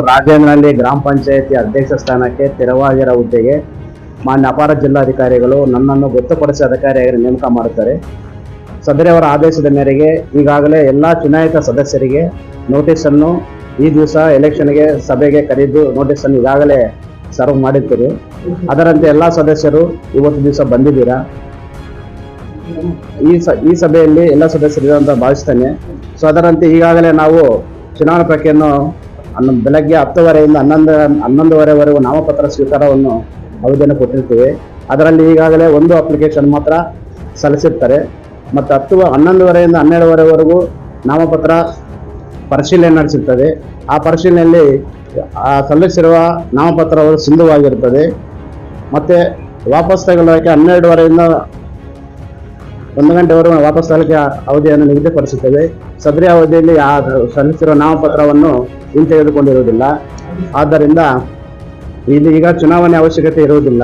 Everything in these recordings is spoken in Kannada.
ರಾಜೇಂದ್ರನಲ್ಲಿ ಗ್ರಾಮ ಪಂಚಾಯತಿ ಅಧ್ಯಕ್ಷ ಸ್ಥಾನಕ್ಕೆ ತೆರವಾಗಿರೋ ಹುದ್ದೆಗೆ ಮಾನ್ಯ ಅಪಾರ ಜಿಲ್ಲಾಧಿಕಾರಿಗಳು ನನ್ನನ್ನು ಗೊತ್ತುಪಡಿಸಿ ಅಧಿಕಾರಿಯಾಗಿ ನೇಮಕ ಮಾಡುತ್ತಾರೆ ಸದರಿಯವರ ಆದೇಶದ ಮೇರೆಗೆ ಈಗಾಗಲೇ ಎಲ್ಲ ಚುನಾಯಿತ ಸದಸ್ಯರಿಗೆ ನೋಟಿಸನ್ನು ಈ ದಿವಸ ಎಲೆಕ್ಷನ್ಗೆ ಸಭೆಗೆ ಕರೆದು ನೋಟಿಸನ್ನು ಈಗಾಗಲೇ ಸರ್ವ್ ಮಾಡಿರ್ತೀರಿ ಅದರಂತೆ ಎಲ್ಲ ಸದಸ್ಯರು ಇವತ್ತು ದಿವಸ ಬಂದಿದ್ದೀರಾ ಈ ಸ ಈ ಸಭೆಯಲ್ಲಿ ಎಲ್ಲ ಸದಸ್ಯರಿದ್ದಾರೆ ಅಂತ ಭಾವಿಸ್ತೇನೆ ಸೊ ಅದರಂತೆ ಈಗಾಗಲೇ ನಾವು ಚುನಾವಣಾ ಪ್ರಕ್ರಿಯೆಯನ್ನು ಹನ್ನ ಬೆಳಗ್ಗೆ ಹತ್ತುವರೆಯಿಂದ ಹನ್ನೊಂದು, ಹನ್ನೊಂದುವರೆವರೆಗೂ ನಾಮಪತ್ರ ಸ್ವೀಕಾರವನ್ನು ಅವಧಿಯನ್ನು ಕೊಟ್ಟಿರ್ತೀವಿ. ಅದರಲ್ಲಿ ಈಗಾಗಲೇ ಒಂದು ಅಪ್ಲಿಕೇಶನ್ ಮಾತ್ರ ಸಲ್ಲಿಸಿರ್ತಾರೆ. ಮತ್ತು ಹತ್ತು, ಹನ್ನೊಂದುವರೆಯಿಂದ ಹನ್ನೆರಡುವರೆವರೆಗೂ ನಾಮಪತ್ರ ಪರಿಶೀಲನೆ ನಡೆಸಿರ್ತದೆ. ಆ ಪರಿಶೀಲನೆಯಲ್ಲಿ ಸಲ್ಲಿಸಿರುವ ನಾಮಪತ್ರವು ಸಿಂಧುವಾಗಿರುತ್ತದೆ. ಮತ್ತು ವಾಪಸ್ ತಗೊಳ್ಳೋಕ್ಕೆ ಹನ್ನೆರಡುವರೆಯಿಂದ ಒಂದು ಗಂಟೆವರೆಗೂ ವಾಪಸ್ ಸಲ್ಲಿಕೆ ಅವಧಿಯನ್ನು ನಿಗದಿಪಡಿಸುತ್ತೇವೆ. ಸದರಿ ಅವಧಿಯಲ್ಲಿ ಆ ಸಲ್ಲಿಸಿರುವ ನಾಮಪತ್ರವನ್ನು ಹಿಂತೆಗೆದುಕೊಂಡಿರುವುದಿಲ್ಲ ಆದ್ದರಿಂದ ಇಲ್ಲಿ ಈಗ ಚುನಾವಣೆ ಅವಶ್ಯಕತೆ ಇರುವುದಿಲ್ಲ.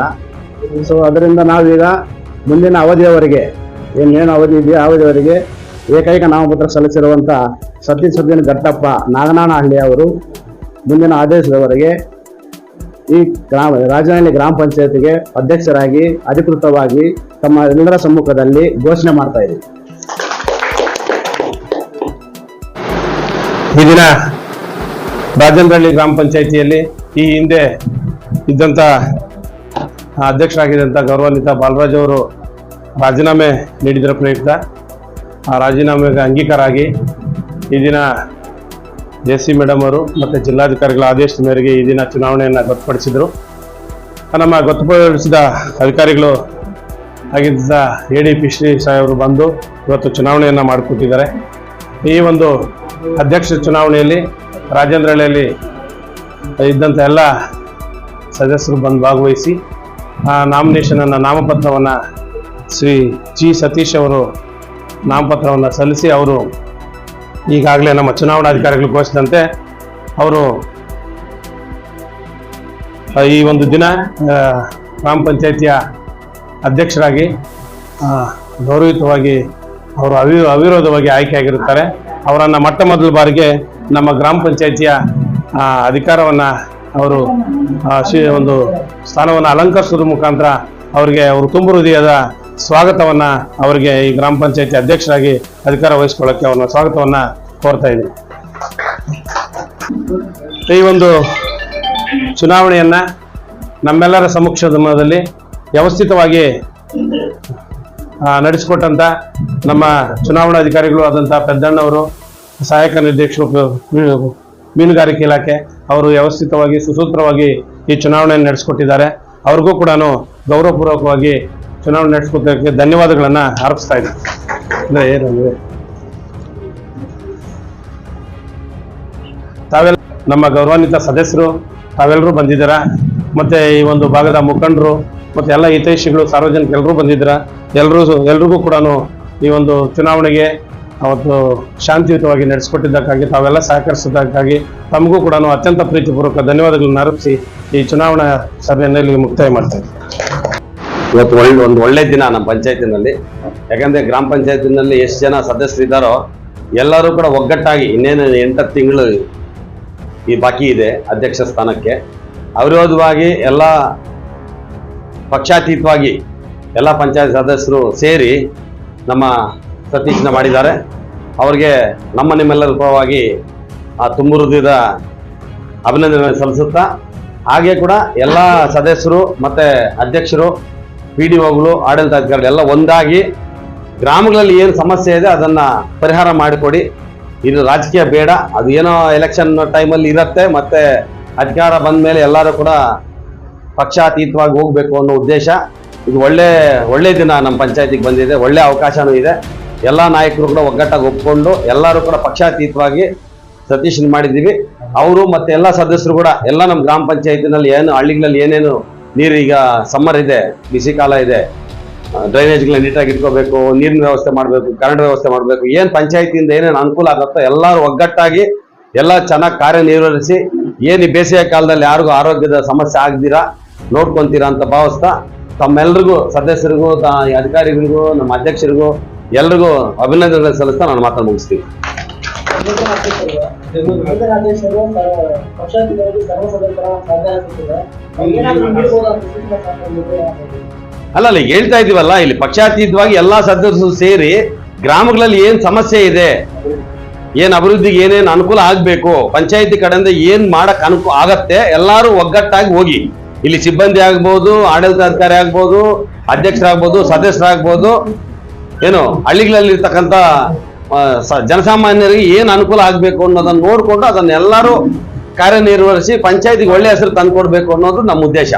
ಸೊ ಅದರಿಂದ ನಾವೀಗ ಮುಂದಿನ ಅವಧಿಯವರೆಗೆ ಏನೇನು ಅವಧಿ ಇದೆಯೋ ಅವಧಿಯವರೆಗೆ ಏಕೈಕ ನಾಮಪತ್ರ ಸಲ್ಲಿಸಿರುವಂಥ ಸತ್ಯಸುದ್ದೀನ್ ಘಟ್ಟಪ್ಪ ನಾಗನಾನಹಳ್ಳಿ ಅವರು ಮುಂದಿನ ಆದೇಶದವರೆಗೆ ಈ ಗ್ರಾಮ, ರಾಜನಹಳ್ಳಿ ಗ್ರಾಮ ಪಂಚಾಯತಿಗೆ ಅಧ್ಯಕ್ಷರಾಗಿ, ಅಧಿಕೃತವಾಗಿ ತಮ್ಮ ಎಲ್ಲರ ಸಮ್ಮುಖದಲ್ಲಿ ಘೋಷಣೆ ಮಾಡ್ತಾ ಇದ್ದೀವಿ. ಈ ದಿನ ರಾಜೇಂದ್ರಹಳ್ಳಿ ಗ್ರಾಮ ಪಂಚಾಯತಿಯಲ್ಲಿ ಈ ಹಿಂದೆ ಇದ್ದಂಥ ಅಧ್ಯಕ್ಷರಾಗಿದ್ದಂಥ ಗೌರವಾನ್ವಿತ ಬಾಲರಾಜ್ ಅವರು ರಾಜೀನಾಮೆ ನೀಡಿದರ ಪ್ರಯುಕ್ತ, ಆ ರಾಜೀನಾಮೆಗೆ ಅಂಗೀಕಾರ ಆಗಿ ಈ ದಿನ ಜೆ ಸಿ ಮೇಡಮ್ ಅವರು ಮತ್ತು ಜಿಲ್ಲಾಧಿಕಾರಿಗಳ ಆದೇಶದ ಮೇರೆಗೆ ಈ ದಿನ ಚುನಾವಣೆಯನ್ನು ಗೊತ್ತುಪಡಿಸಿದರು. ನಮ್ಮ ಗೊತ್ತುಪಡಿಸಿದ ಅಧಿಕಾರಿಗಳು ಆಗಿದ್ದ ಎ ಡಿ ಪಿ ಶ್ರೀ ಸಾಹೇಬರು ಬಂದು ಇವತ್ತು ಚುನಾವಣೆಯನ್ನು ಮಾಡಿಕೊಟ್ಟಿದ್ದಾರೆ. ಈ ಒಂದು ಅಧ್ಯಕ್ಷ ಚುನಾವಣೆಯಲ್ಲಿ ರಾಜೇಂದ್ರಹಳ್ಳಿಯಲ್ಲಿ ಇದ್ದಂಥ ಎಲ್ಲ ಸದಸ್ಯರು ಬಂದು ಭಾಗವಹಿಸಿ, ಆ ನಾಮಿನೇಷನನ್ನು ನಾಮಪತ್ರವನ್ನು ಶ್ರೀ ಜಿ ಸತೀಶ್ ಅವರು ನಾಮಪತ್ರವನ್ನು ಸಲ್ಲಿಸಿ ಅವರು ಈಗಾಗಲೇ ನಮ್ಮ ಚುನಾವಣಾಧಿಕಾರಿಗಳು ಘೋಷಿಸಿದಂತೆ ಅವರು ಈ ಒಂದು ದಿನ ಗ್ರಾಮ ಪಂಚಾಯಿತಿಯ ಅಧ್ಯಕ್ಷರಾಗಿ ಗೌರವಿತವಾಗಿ ಅವರು ಅವಿ, ಅವಿರೋಧವಾಗಿ ಆಯ್ಕೆಯಾಗಿರುತ್ತಾರೆ. ಅವರನ್ನು ಮೊಟ್ಟ ಮೊದಲ ಬಾರಿಗೆ ನಮ್ಮ ಗ್ರಾಮ ಪಂಚಾಯಿತಿಯ ಅಧಿಕಾರವನ್ನು ಅವರು ಒಂದು ಸ್ಥಾನವನ್ನು ಅಲಂಕರಿಸೋದ್ರ ಮುಖಾಂತರ ಅವರಿಗೆ ಅವರು ತುಂಬು ಹೃದಯದ ಸ್ವಾಗತವನ್ನು ಅವರಿಗೆ ಈ ಗ್ರಾಮ ಪಂಚಾಯಿತಿ ಅಧ್ಯಕ್ಷರಾಗಿ ಅಧಿಕಾರ ವಹಿಸ್ಕೊಳ್ಳೋಕ್ಕೆ ಅವ್ರನ್ನ ಸ್ವಾಗತವನ್ನು ಕೋರ್ತಾ ಇದ್ದೀನಿ. ಈ ಒಂದು ಚುನಾವಣೆಯನ್ನ ನಮ್ಮೆಲ್ಲರ ಸಮಕ್ಷಮದಲ್ಲಿ ವ್ಯವಸ್ಥಿತವಾಗಿ ನಡೆಸಿಕೊಟ್ಟಂತ ನಮ್ಮ ಚುನಾವಣಾಧಿಕಾರಿಗಳು ಆದಂಥ ಪೆದ್ದಣ್ಣವರು ಸಹಾಯಕ ನಿರ್ದೇಶಕರು ಮೀನುಗಾರಿಕೆ ಇಲಾಖೆ ಅವರು ವ್ಯವಸ್ಥಿತವಾಗಿ ಸುಸೂತ್ರವಾಗಿ ಈ ಚುನಾವಣೆಯನ್ನು ನಡೆಸಿಕೊಟ್ಟಿದ್ದಾರೆ. ಅವ್ರಿಗೂ ಕೂಡ ಗೌರವಪೂರ್ವಕವಾಗಿ ಚುನಾವಣೆ ನಡೆಸ್ಕೊತಕ್ಕೆ ಧನ್ಯವಾದಗಳನ್ನು ಅರ್ಪಿಸ್ತಾ ಇದ್ದೀನಿ ಏನು ತಾವೆಲ್ಲ ನಮ್ಮ ಗೌರವಾನ್ವಿತ ಸದಸ್ಯರು, ತಾವೆಲ್ಲರೂ ಬಂದಿದ್ದೀರಾ? ಮತ್ತೆ ಈ ಒಂದು ಭಾಗದ ಮುಖಂಡರು, ಮತ್ತೆ ಎಲ್ಲ ಹಿತೈಷಿಗಳು, ಸಾರ್ವಜನಿಕ ಎಲ್ಲರೂ ಬಂದಿದ್ದೀರಾ? ಎಲ್ಲರೂ ಎಲ್ರಿಗೂ ಕೂಡ ಈ ಒಂದು ಚುನಾವಣೆಗೆ ಅವತ್ತು ಶಾಂತಿಯುತವಾಗಿ ನಡೆಸಿಕೊಟ್ಟಿದ್ದಕ್ಕಾಗಿ, ತಾವೆಲ್ಲ ಸಹಕರಿಸಿದ್ದಕ್ಕಾಗಿ ತಮಗೂ ಕೂಡ ಅತ್ಯಂತ ಪ್ರೀತಿಪೂರ್ವಕ ಧನ್ಯವಾದಗಳನ್ನು ಅರ್ಪಿಸಿ ಈ ಚುನಾವಣಾ ಸಭೆಯನ್ನು ಇಲ್ಲಿಗೆ ಮುಕ್ತಾಯ ಮಾಡ್ತೇನೆ ಇವತ್ತು ಒಳ್ಳೆ, ಒಂದು ಒಳ್ಳೆ ದಿನ ನಮ್ಮ ಪಂಚಾಯತಿನಲ್ಲಿ. ಯಾಕಂದ್ರೆ ಗ್ರಾಮ ಪಂಚಾಯತಿನಲ್ಲಿ ಎಷ್ಟು ಜನ ಸದಸ್ಯರಿದ್ದಾರೋ ಎಲ್ಲರೂ ಕೂಡ ಒಗ್ಗಟ್ಟಾಗಿ ಇನ್ನೇನು ಎಂಟು ತಿಂಗಳು ಈ ಬಾಕಿ ಇದೆ ಅಧ್ಯಕ್ಷ ಸ್ಥಾನಕ್ಕೆ. ಅವಿರೋಧವಾಗಿ ಎಲ್ಲ ಪಕ್ಷಾತೀತವಾಗಿ ಎಲ್ಲ ಪಂಚಾಯತ್ ಸದಸ್ಯರು ಸೇರಿ ನಮ್ಮ ಸತೀಶ್ನ ಮಾಡಿದ್ದಾರೆ. ಅವ್ರಿಗೆ ನಮ್ಮ ನಿಮ್ಮೆಲ್ಲರ ಪರವಾಗಿ ಆ ತುಂಬುರುದಿದ ಅಭಿನಂದನೆ ಸಲ್ಲಿಸುತ್ತಾ, ಹಾಗೆ ಕೂಡ ಎಲ್ಲ ಸದಸ್ಯರು ಮತ್ತು ಅಧ್ಯಕ್ಷರು ಪಿ ಡಿ ಒಗಳು ಆಡಳಿತಾಧಿಕಾರಿಗಳು ಎಲ್ಲ ಒಂದಾಗಿ ಗ್ರಾಮಗಳಲ್ಲಿ ಏನು ಸಮಸ್ಯೆ ಇದೆ ಅದನ್ನು ಪರಿಹಾರ ಮಾಡಿಕೊಡಿ. ಇದು ರಾಜಕೀಯ ಬೇಡ. ಅದು ಏನೋ ಎಲೆಕ್ಷನ್ ಟೈಮಲ್ಲಿ ಇರುತ್ತೆ, ಮತ್ತೆ ಅಧಿಕಾರ ಬಂದ ಮೇಲೆ ಎಲ್ಲರೂ ಕೂಡ ಪಕ್ಷಾತೀತವಾಗಿ ಹೋಗಬೇಕು ಅನ್ನೋ ಉದ್ದೇಶ. ಇದು ಒಳ್ಳೆ ಒಳ್ಳೆ ದಿನ ನಮ್ಮ ಪಂಚಾಯತಿಗೆ ಬಂದಿದೆ. ಒಳ್ಳೆ ಅವಕಾಶನೂ ಇದೆ. ಎಲ್ಲ ನಾಯಕರು ಕೂಡ ಒಗ್ಗಟ್ಟಾಗಿ ಒಪ್ಕೊಂಡು ಎಲ್ಲರೂ ಕೂಡ ಪಕ್ಷಾತೀತವಾಗಿ ಸತೀಶನ್ ಮಾಡಿದ್ದೀವಿ. ಅವರು ಮತ್ತೆ ಎಲ್ಲ ಸದಸ್ಯರು ಕೂಡ, ಎಲ್ಲ ನಮ್ಮ ಗ್ರಾಮ ಪಂಚಾಯತಿನಲ್ಲಿ ಏನು ಹಳ್ಳಿಗಳಲ್ಲಿ ಏನೇನು ನೀರು ಈಗ ಸಮ್ಮರ್ ಇದೆ ಬಿಸಿ ಕಾಲ ಇದೆ. ಡ್ರೈನೇಜ್ಗಳನ್ನ ನೀಟಾಗಿ ಇಟ್ಕೋಬೇಕು, ನೀರಿನ ವ್ಯವಸ್ಥೆ ಮಾಡಬೇಕು ಕರೆಂಟ್ ವ್ಯವಸ್ಥೆ ಮಾಡಬೇಕು, ಏನು ಪಂಚಾಯತಿಯಿಂದ ಏನೇನು ಅನುಕೂಲ ಆಗುತ್ತೋ ಎಲ್ಲರೂ ಒಗ್ಗಟ್ಟಾಗಿ ಎಲ್ಲ ಚೆನ್ನಾಗಿ ಕಾರ್ಯನಿರ್ವಹಿಸಿ ಏನು ಬೇಸಿಗೆ ಕಾಲದಲ್ಲಿ ಯಾರಿಗೂ ಆರೋಗ್ಯದ ಸಮಸ್ಯೆ ಆಗದಿರಾ, ನೋಡ್ಕೊಂತೀರಾ ಅಂತ ಭಾವಿಸ್ತಾ ತಮ್ಮೆಲ್ಲರಿಗೂ ಸದಸ್ಯರಿಗೂ ಅಧಿಕಾರಿಗಳಿಗೂ, ನಮ್ಮ ಅಧ್ಯಕ್ಷರಿಗೂ, ಎಲ್ರಿಗೂ ಅಭಿನಂದನೆಗಳನ್ನು ಸಲ್ಲಿಸ್ತಾ ನಾನು ಮಾತನ್ನು ಮುಗಿಸ್ತೀನಿ. ಅಲ್ಲ ಹೇಳ್ತಾ ಇದೀವಲ್ಲ, ಇಲ್ಲಿ ಪಕ್ಷಾತೀತವಾಗಿ ಎಲ್ಲಾ ಸದಸ್ಯರು ಸೇರಿ ಗ್ರಾಮಗಳಲ್ಲಿ ಏನ್ ಸಮಸ್ಯೆ ಇದೆ? ಏನ್ ಅಭಿವೃದ್ಧಿಗೆ ಏನೇನು ಅನುಕೂಲ ಆಗ್ಬೇಕು? ಪಂಚಾಯತಿ ಕಡೆಯಿಂದ ಏನ್ ಮಾಡಕ್ ಅನುಕೂಲ ಆಗತ್ತೆ? ಎಲ್ಲಾರು ಒಗ್ಗಟ್ಟಾಗಿ ಹೋಗಿ. ಇಲ್ಲಿ ಸಿಬ್ಬಂದಿ ಆಗ್ಬೋದು, ಆಡಳಿತಾಧಿಕಾರಿ ಆಗ್ಬೋದು, ಅಧ್ಯಕ್ಷರಾಗ್ಬೋದು, ಸದಸ್ಯರಾಗ್ಬೋದು. ಏನು ಹಳ್ಳಿಗಳಲ್ಲಿ ಇರ್ತಕ್ಕಂಥ ಜನಸಾಮಾನ್ಯರಿಗೆ ಏನು ಅನುಕೂಲ ಆಗಬೇಕು ಅನ್ನೋದನ್ನ ನೋಡ್ಕೊಂಡು ಅದನ್ನೆಲ್ಲರೂ ಕಾರ್ಯನಿರ್ವಹಿಸಿ ಪಂಚಾಯತಿಗೆ ಒಳ್ಳೆ ಹೆಸರು ತಂದ್ಕೊಡ್ಬೇಕು ಅನ್ನೋದು ನಮ್ಮ ಉದ್ದೇಶ.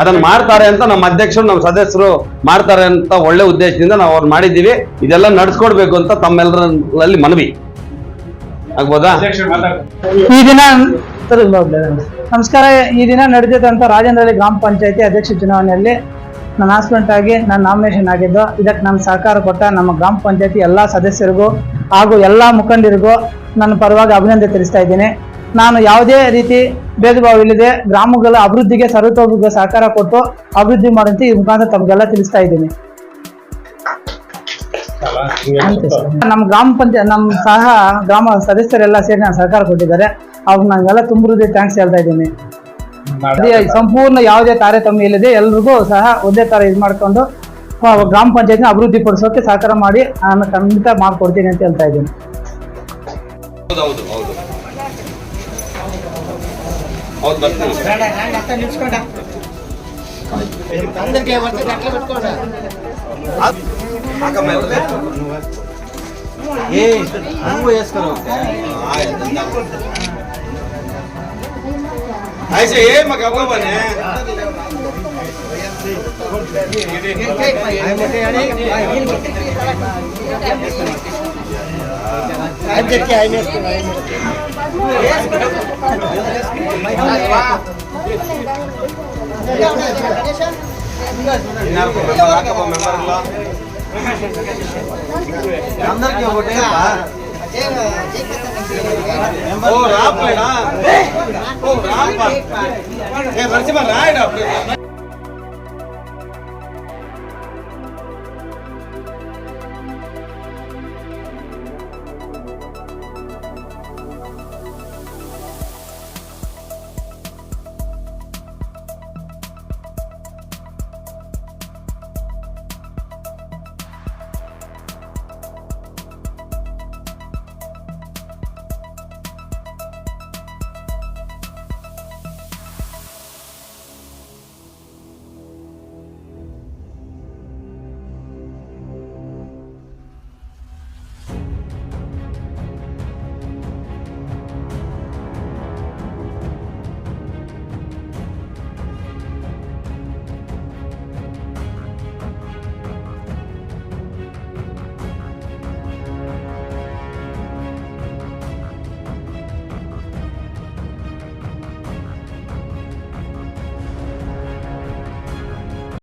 ಅದನ್ನು ಮಾಡ್ತಾರೆ ಅಂತ ನಮ್ಮ ಅಧ್ಯಕ್ಷರು ನಮ್ಮ ಸದಸ್ಯರು ಮಾಡ್ತಾರೆ ಅಂತ ಒಳ್ಳೆ ಉದ್ದೇಶದಿಂದ ನಾವು ಅವ್ರು ಮಾಡಿದ್ದೀವಿ. ಇದೆಲ್ಲ ನಡ್ಸ್ಕೊಡ್ಬೇಕು ಅಂತ ತಮ್ಮೆಲ್ಲರಲ್ಲಿ ಮನವಿ. ಆಗ್ಬೋದಾ? ಈ ದಿನ ನಮಸ್ಕಾರ. ಈ ದಿನ ನಡೆದಿದ್ದಂಥ ರಾಜೇಂದ್ರಹಳ್ಳಿ ಗ್ರಾಮ ಪಂಚಾಯತಿ ಅಧ್ಯಕ್ಷ ಚುನಾವಣೆಯಲ್ಲಿ ನನ್ನ ಹಾಸ್ಪಿಟೆಂಟ್ ಆಗಿ ನಾನು ನಾಮಿನೇಷನ್ ಆಗಿದ್ದು, ಇದಕ್ಕೆ ನಾನು ಸಹಕಾರ ಕೊಟ್ಟ ನಮ್ಮ ಗ್ರಾಮ ಪಂಚಾಯತಿ ಎಲ್ಲ ಸದಸ್ಯರಿಗೂ ಹಾಗೂ ಎಲ್ಲ ಮುಖಂಡರಿಗೂ ನನ್ನ ಪರವಾಗಿ ಅಭಿನಂದನೆ ತಿಳಿಸ್ತಾ ಇದ್ದೀನಿ. ನಾನು ಯಾವುದೇ ರೀತಿ ಭೇದ ಭಾವ ಇಲ್ಲದೆ ಗ್ರಾಮಗಳ ಅಭಿವೃದ್ಧಿಗೆ ಸರ್ವತೋಭಿಗೆ ಸಹಕಾರ ಕೊಟ್ಟು ಅಭಿವೃದ್ಧಿ ಮಾಡಂತೆ ಈ ಮುಖಾಂತರ ತಮಗೆಲ್ಲ ತಿಳಿಸ್ತಾ ಇದ್ದೀನಿ. ನಮ್ಮ ಗ್ರಾಮ ಪಂಚಾಯತ್ ನಮ್ಮ ಸಹ ಗ್ರಾಮ ಸದಸ್ಯರೆಲ್ಲ ಸೇರಿ ನಾನು ಸಹಕಾರ ಕೊಟ್ಟಿದ್ದಾರೆ. ಅವ್ರು ನನಗೆಲ್ಲ ತುಂಬ ಥ್ಯಾಂಕ್ಸ್ ಹೇಳ್ತಾ ಇದ್ದೀನಿ. ಸಂಪೂರ್ಣ ಯಾವುದೇ ತಾರತಮ್ಯ ಇಲ್ಲದೆ ಎಲ್ರಿಗೂ ಸಹ ಒಂದೇ ತರ ಇದು ಮಾಡ್ಕೊಂಡು ಗ್ರಾಮ ಪಂಚಾಯತ್ನ ಅಭಿವೃದ್ಧಿ ಪಡಿಸೋಕೆ ಸಹಕಾರ ಮಾಡಿ ನಾನು ಖಂಡಿತ ಮಾಡ್ಕೊಡ್ತೀನಿ ಅಂತ ಹೇಳ್ತಾ ಇದ್ದೀನಿ. ಹೌದು. అయితే మాకు అవ్వమని అధ్యక్ష ఆయన అందరికీ ఒకటే ஓ ராப்பா ஓ ராப்பா. ஏ வரிசமா ராயடா